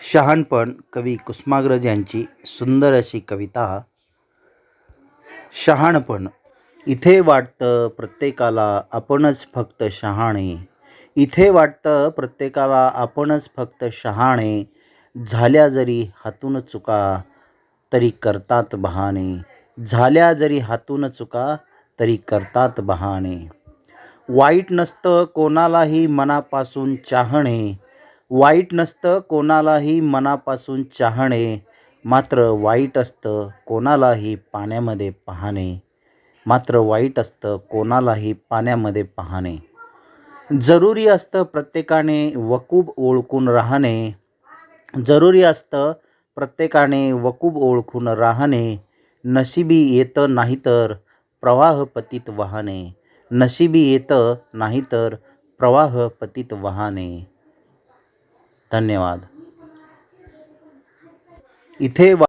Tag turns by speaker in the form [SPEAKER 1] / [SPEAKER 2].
[SPEAKER 1] शहाणपण कवी कुसुमाग्रज यांची सुंदर अशी कविता. शहाणपण. इथे वाटतं प्रत्येकाला आपणच फक्त शहाणे. इथे वाटतं प्रत्येकाला आपणच फक्त शहाणे. झाल्या जरी हातून चुका तरी करतात बहाणे. झाल्या जरी हातून चुका तरी करतात बहाणे. वाईट नसतं कोणालाही मनापासून चाहणे. वाईट नसतं कोणालाही मनापासून चाहणे. मात्र वाईट असतं कोणालाही पाण्यामध्ये पाहणे. मात्र वाईट असतं कोणालाही पाण्यामध्ये पाहणे. जरुरी असतं प्रत्येकाने वकूब ओळखून राहणे. जरुरी असतं प्रत्येकाने वकूब ओळखून राहणे. नशिबी येतं नाहीतर प्रवाह पतीत वाहणे. नशिबी येतं नाहीतर प्रवाह प्रवाहपतीत वाहणे. धन्यवाद. इथे वा